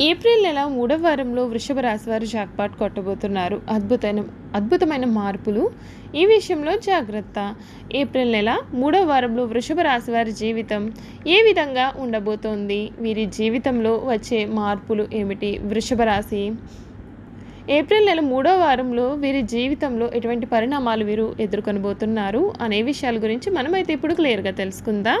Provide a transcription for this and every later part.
April నెల మూడవ వారంలో వృషభ రాశి వారు జాక్పాట్ కొట్టబోతున్నారు. అద్భుతమైన అద్భుతమైన మార్పులు. ఈ విషయంలో జాగ్రత్త. ఏప్రిల్ నెల మూడవ వారంలో వృషభ రాశి వారి జీవితం ఏ విధంగా ఉండబోతోంది? వీరి జీవితంలో వచ్చే మార్పులు ఏమిటి? వృషభ రాశి. ఏప్రిల్ నెల మూడో వారంలో వీరి జీవితంలో ఎటువంటి పరిణామాలు వీరు ఎదుర్కొనబోతున్నారు? అనే విషయాల గురించి మనమైతే ఇప్పుడు క్లియర్గా తెలుసుకుందాం.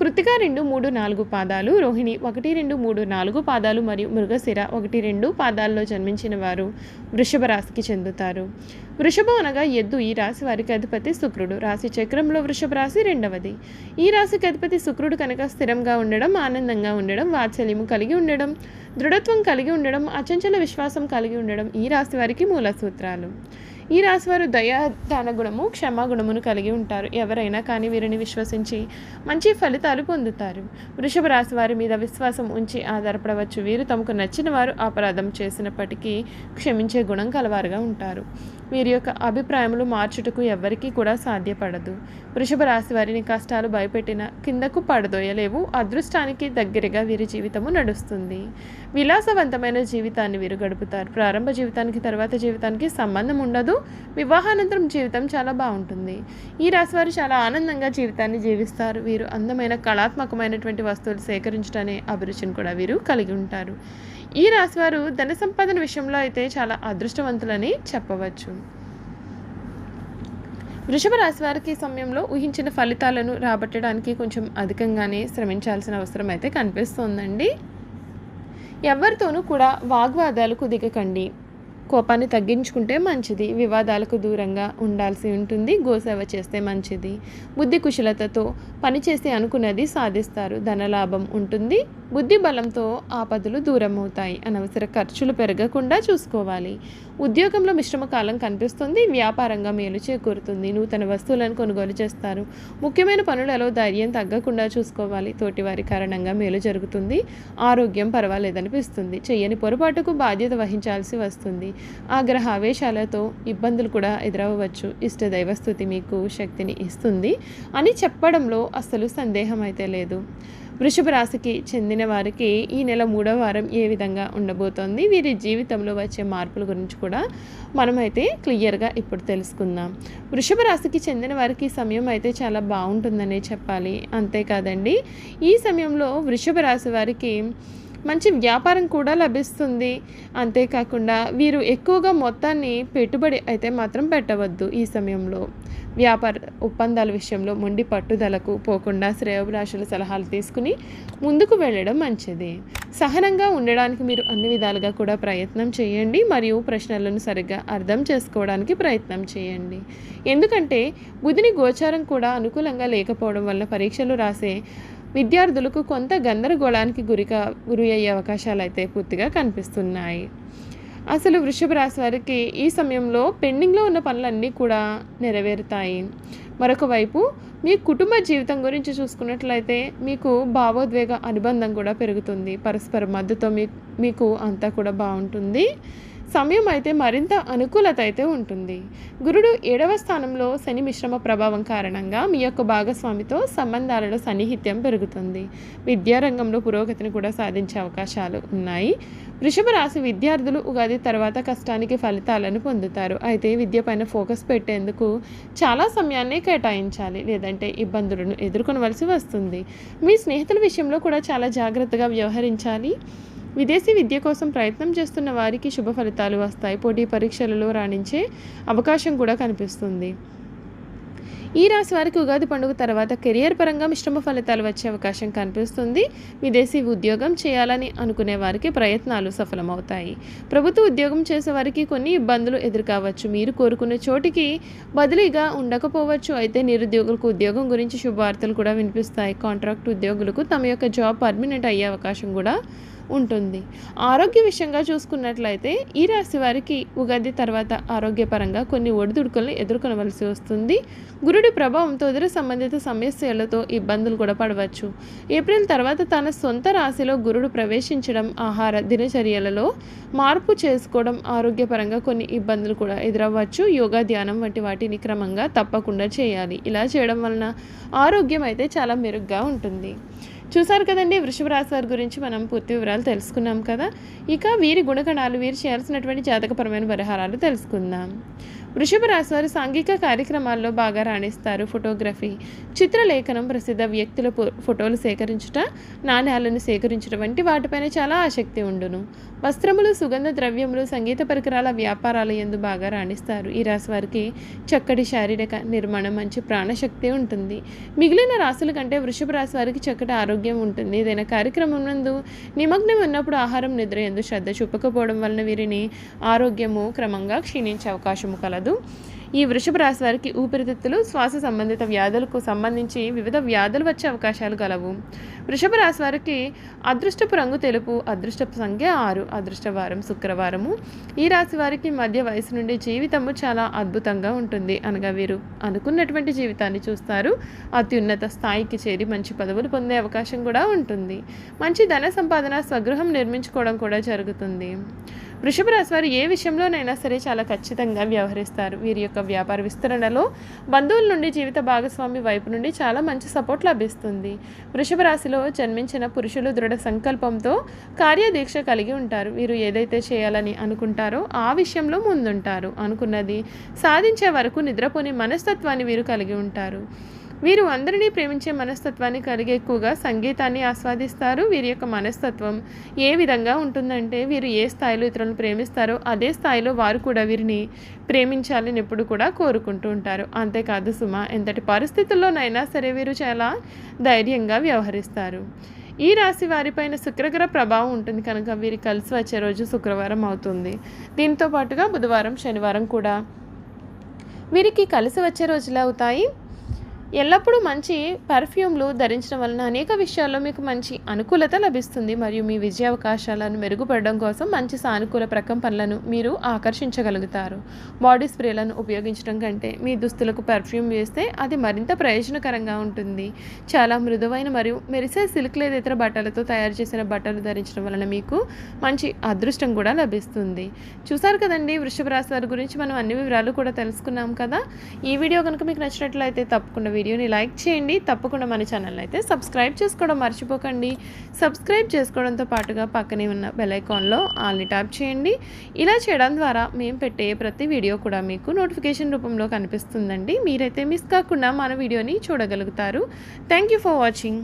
కృతిక రెండు మూడు నాలుగు పాదాలు రోహిణి ఒకటి రెండు మూడు నాలుగు పాదాలు మరియు మృగశిర ఒకటి రెండు పాదాల్లో జన్మించిన వారు వృషభ రాశికి చెందుతారు. వృషభం అనగా ఎద్దు ఈ రాశి వారికి అధిపతి శుక్రుడు. రాశి చక్రంలో వృషభ రాశి రెండవది. ఈ రాశికి అధిపతి శుక్రుడు కనుక స్థిరంగా ఉండడం ఆనందంగా ఉండడం వాత్సల్యము కలిగి ఉండడం దృఢత్వం కలిగి ఉండడం అచంచల విశ్వాసం కలిగి ఉండడం ఈ రాశి వారికి మూల సూత్రాలు. ఈ రాశివారు దయా దాన గుణము క్షమాగుణమును కలిగి ఉంటారు. ఎవరైనా కానీ వీరిని విశ్వసించి మంచి ఫలితాలు పొందుతారు. వృషభ రాశి వారి మీద విశ్వాసం ఉంచి ఆధారపడవచ్చు. వీరు తమకు నచ్చిన వారు అపరాధం చేసినప్పటికీ క్షమించే గుణం కలవారుగా ఉంటారు. వీరి యొక్క అభిప్రాయములు మార్చుటకు ఎవ్వరికీ కూడా సాధ్యపడదు. వృషభ రాశి వారిని కష్టాలు భయపెట్టిన కిందకు పడదోయలేవు. అదృష్టానికి దగ్గరగా వీరి జీవితము నడుస్తుంది. విలాసవంతమైన జీవితాన్ని వీరు గడుపుతారు. ప్రారంభ జీవితానికి తర్వాత జీవితానికి సంబంధం ఉండదు. వివాహానంతరం జీవితం చాలా బాగుంటుంది. ఈ రాశి వారు చాలా ఆనందంగా జీవితాన్ని జీవిస్తారు. వీరు అందమైన కళాత్మకమైనటువంటి వస్తువులు సేకరించడానికి అభిరుచిని కూడా వీరు కలిగి ఉంటారు. ఈ రాశివారు ధన సంపాదన విషయంలో అయితే చాలా అదృష్టవంతులని చెప్పవచ్చు. వృషభ రాశి వారికి సమయంలో ఊహించిన ఫలితాలను రాబట్టడానికి కొంచెం అధికంగానే శ్రమించాల్సిన అవసరం అయితే కనిపిస్తోందండి. ఎవరితోనూ కూడా వాగ్వాదాలకు దిగకండి కోపాన్ని తగ్గించుకుంటే మంచిది. వివాదాలకు దూరంగా ఉండాల్సి ఉంటుంది. గోసేవ చేస్తే మంచిది. బుద్ధి కుశలతతో పనిచేసి అనుకున్నది సాధిస్తారు. ధనలాభం ఉంటుంది. బుద్ధి బలంతో ఆపదలు దూరం అవుతాయి అనవసర ఖర్చులు పెరగకుండా చూసుకోవాలి. ఉద్యోగంలో మిశ్రమ కాలం కనిపిస్తుంది. వ్యాపారంగా మేలు చేకూరుతుంది. నూతన వస్తువులను కొనుగోలు చేస్తారు. ముఖ్యమైన పనులలో ధైర్యం తగ్గకుండా చూసుకోవాలి. తోటివారి కారణంగా మేలు జరుగుతుంది. ఆరోగ్యం పర్వాలేదనిపిస్తుంది. చేయని పొరపాటుకు బాధ్యత వహించాల్సి వస్తుంది. ఆగ్రహ ఆవేశాలతో ఇబ్బందులు కూడా ఎదురవ్వచ్చు. ఇష్ట దైవస్థుతి మీకు శక్తిని ఇస్తుంది అని చెప్పడంలో అస్సలు సందేహం అయితే లేదు. వృషభ రాశికి చెందిన వారికి ఈ నెల మూడవ వారం ఏ విధంగా ఉండబోతోంది? వీరి జీవితంలో వచ్చే మార్పుల గురించి కూడా మనమైతే క్లియర్గా ఇప్పుడు తెలుసుకుందాం. వృషభ రాశికి చెందిన వారికి సమయం అయితే చాలా బాగుంటుందనే చెప్పాలి. అంతేకాదండి ఈ సమయంలో వృషభ రాశి వారికి మంచి వ్యాపారం కూడా లభిస్తుంది. అంతేకాకుండా వీరు ఎక్కువగా మొత్తాన్ని పెట్టుబడి అయితే మాత్రం పెట్టవద్దు ఈ సమయంలో. వ్యాపార ఒప్పందాల విషయంలో మొండి పట్టుదలకు పోకుండా శ్రేయోభిలాషుల సలహాలు తీసుకుని ముందుకు వెళ్ళడం మంచిది. సహనంగా ఉండడానికి మీరు అన్ని విధాలుగా కూడా ప్రయత్నం చేయండి మరియు ప్రశ్నలను సరిగ్గా అర్థం చేసుకోవడానికి ప్రయత్నం చేయండి. ఎందుకంటే బుధిని గోచారం కూడా అనుకూలంగా లేకపోవడం వల్ల పరీక్షలు రాసే విద్యార్థులకు కొంత గందరగోళానికి గురిగా గురి అయ్యే అవకాశాలు అయితే పూర్తిగా కనిపిస్తున్నాయి. అసలు వృషభ రాశి వారికి ఈ సమయంలో పెండింగ్లో ఉన్న పనులన్నీ కూడా నెరవేరుతాయి. మరొక వైపు మీ కుటుంబ జీవితం గురించి చూసుకున్నట్లయితే మీకు భావోద్వేగ అనుబంధం కూడా పెరుగుతుంది. పరస్పర మద్దతు మీ మీకు అంతా కూడా బాగుంటుంది. సమయం అయితే మరింత అనుకూలత అయితే ఉంటుంది. గురుడు ఏడవ స్థానంలో శని మిశ్రమ ప్రభావం కారణంగా మీ యొక్క భాగస్వామితో సంబంధాలలో సన్నిహిత్యం పెరుగుతుంది. విద్యారంగంలో పురోగతిని కూడా సాధించే అవకాశాలు ఉన్నాయి. వృషభ రాశి విద్యార్థులు ఉగాది తర్వాత కష్టానికి ఫలితాలను పొందుతారు. అయితే విద్య పైన ఫోకస్ పెట్టేందుకు చాలా సమయాన్ని కేటాయించాలి. లేదంటే ఇబ్బందులను ఎదుర్కొనవలసి వస్తుంది. మీ స్నేహితుల విషయంలో కూడా చాలా జాగ్రత్తగా వ్యవహరించాలి. విదేశీ విద్య కోసం ప్రయత్నం చేస్తున్న వారికి శుభ ఫలితాలు వస్తాయి. పోటీ పరీక్షలలో రాణించే అవకాశం కూడా కనిపిస్తుంది. ఈ రాశి వారికి ఉగాది పండుగ తర్వాత కెరియర్ పరంగా మిశ్రమ ఫలితాలు వచ్చే అవకాశం కనిపిస్తుంది. విదేశీ ఉద్యోగం చేయాలని అనుకునే వారికి ప్రయత్నాలు సఫలమవుతాయి. ప్రభుత్వ ఉద్యోగం చేసే వారికి కొన్ని ఇబ్బందులు ఎదురుకావచ్చు. మీరు కోరుకునే చోటికి బదిలీగా ఉండకపోవచ్చు. అయితే నిరుద్యోగులకు ఉద్యోగం గురించి శుభవార్తలు కూడా వినిపిస్తాయి. కాంట్రాక్ట్ ఉద్యోగులకు తమ యొక్క జాబ్ పర్మినెంట్ అయ్యే అవకాశం కూడా ఉంటుంది. ఆరోగ్య విషయంగా చూసుకున్నట్లయితే ఈ రాశి వారికి ఉగాది తర్వాత ఆరోగ్యపరంగా కొన్ని ఒడిదుడుకులను ఎదుర్కొనవలసి వస్తుంది. గురుడి ప్రభావంతో ఇతర సంబంధిత సమస్యలతో ఇబ్బందులు కూడా పడవచ్చు. ఏప్రిల్ తర్వాత తన సొంత రాశిలో గురుడు ప్రవేశించడం ఆహార దినచర్యలలో మార్పు చేసుకోవడం ఆరోగ్యపరంగా కొన్ని ఇబ్బందులు కూడా ఎదురవ్వచ్చు. యోగా ధ్యానం వంటి వాటిని క్రమంగా తప్పకుండా చేయాలి. ఇలా చేయడం వలన ఆరోగ్యం అయితే చాలా మెరుగ్గా ఉంటుంది. చూసారు కదండి వృషభ రాశి వారి గురించి మనం పూర్తి వివరాలు తెలుసుకున్నాం కదా. ఇక వీరి గుణగణాలు వీరు చేయాల్సినటువంటి జాతకపరమైన పరిహారాలు తెలుసుకుందాం. వృషభ రాశి వారు సాంఘిక కార్యక్రమాల్లో బాగా రాణిస్తారు ఫోటోగ్రఫీ. చిత్రలేఖనం ప్రసిద్ధ వ్యక్తుల ఫో- ఫోటోలు సేకరించుట నాణ్యాలను సేకరించడం వంటి వాటిపైన చాలా ఆసక్తి ఉండును. వస్త్రములు సుగంధ ద్రవ్యములు సంగీత పరికరాల వ్యాపారాల ఎందు బాగా రాణిస్తారు. ఈ రాశి వారికి చక్కటి శారీరక నిర్మాణం మంచి ప్రాణశక్తి ఉంటుంది. మిగిలిన రాశుల కంటే వృషభ రాశి వారికి చక్కటి ఆరోగ్యం ఉంటుంది. ఏదైనా కార్యక్రమం నందు నిమగ్నం ఉన్నప్పుడు ఆహారం నిద్ర ఎందు శ్రద్ధ చూపకపోవడం వలన వీరిని ఆరోగ్యము క్రమంగా క్షీణించే అవకాశము కలదు. ఈ వృషభ రాశి వారికి ఊపిరితిత్తులు శ్వాస సంబంధిత వ్యాధులకు సంబంధించి వివిధ వ్యాధులు వచ్చే అవకాశాలు గలవు. వృషభ రాశి వారికి అదృష్టపు రంగు తెలుపు అదృష్టపు సంఖ్య ఆరు అదృష్టవారం శుక్రవారము. ఈ రాశి వారికి మధ్య వయసు నుండి జీవితము చాలా అద్భుతంగా ఉంటుంది. అనగా వీరు అనుకున్నటువంటి జీవితాన్ని చూస్తారు. అత్యున్నత స్థాయికి చేరి మంచి పదవులు పొందే అవకాశం కూడా ఉంటుంది. మంచి ధన సంపాదన స్వగృహం నిర్మించుకోవడం కూడా జరుగుతుంది. వృషభ రాశి వారు ఏ విషయంలోనైనా సరే చాలా ఖచ్చితంగా వ్యవహరిస్తారు. వీరి యొక్క వ్యాపార విస్తరణలో బంధువుల నుండి జీవిత భాగస్వామి వైపు నుండి చాలా మంచి సపోర్ట్ లభిస్తుంది. వృషభ రాశిలో జన్మించిన పురుషులు దృఢ సంకల్పంతో కార్యదీక్ష కలిగి ఉంటారు. వీరు ఏదైతే చేయాలని అనుకుంటారో ఆ విషయంలో ముందుంటారు. అనుకున్నది సాధించే వరకు నిద్రపోని మనస్తత్వాన్ని వీరు కలిగి ఉంటారు. వీరు అందరినీ ప్రేమించే మనస్తత్వాన్ని కలిగి ఎక్కువగా సంగీతాన్ని ఆస్వాదిస్తారు. వీరి యొక్క మనస్తత్వం ఏ విధంగా ఉంటుందంటే వీరు ఏ స్థాయిలో ఇతరులను ప్రేమిస్తారో అదే స్థాయిలో వారు కూడా వీరిని ప్రేమించాలని ఎప్పుడు కూడా కోరుకుంటూ ఉంటారు. అంతేకాదు సుమ ఎంతటి పరిస్థితుల్లోనైనా సరే వీరు చాలా ధైర్యంగా వ్యవహరిస్తారు. ఈ రాశి వారిపైన శుక్రగ్రహ ప్రభావం ఉంటుంది కనుక వీరి కలిసి వచ్చే రోజు శుక్రవారం అవుతుంది. దీంతో పాటుగా బుధవారం శనివారం కూడా వీరికి కలిసి వచ్చే రోజులు అవుతాయి. ఎల్లప్పుడూ మంచి పర్ఫ్యూమ్లు ధరించడం వలన అనేక విషయాల్లో మీకు మంచి అనుకూలత లభిస్తుంది. మరియు మీ విజయ అవకాశాలను మెరుగుపడడం కోసం మంచి సానుకూల ప్రకంపనలను మీరు ఆకర్షించగలుగుతారు. బాడీ స్ప్రేలను ఉపయోగించడం కంటే మీ దుస్తులకు పర్ఫ్యూమ్ వేస్తే అది మరింత ప్రయోజనకరంగా ఉంటుంది. చాలా మృదువైన మరియు మెరిసే సిల్క్ లేదా ఇతర బట్టలతో తయారు చేసిన బట్టలు ధరించడం వలన మీకు మంచి అదృష్టం కూడా లభిస్తుంది. చూసారు కదండి వృషభ రాశి వారి గురించి మనం అన్ని వివరాలు కూడా తెలుసుకున్నాం కదా? ఈ వీడియో కనుక మీకు నచ్చినట్లయితే తప్పకుండా వీడియోని లైక్ చేయండి. తప్పకుండా మన ఛానల్ అయితే సబ్స్క్రైబ్ చేసుకోవడం మర్చిపోకండి. సబ్స్క్రైబ్ చేసుకోవడంతో పాటుగా పక్కనే ఉన్న బెలైకాన్లో ఆల్ని ట్యాప్ చేయండి. ఇలా చేయడం ద్వారా మేము పెట్టే ప్రతి వీడియో కూడా మీకు నోటిఫికేషన్ రూపంలో కనిపిస్తుందండి. మీరైతే మిస్ కాకుండా మన వీడియోని చూడగలుగుతారు. Thank you for watching.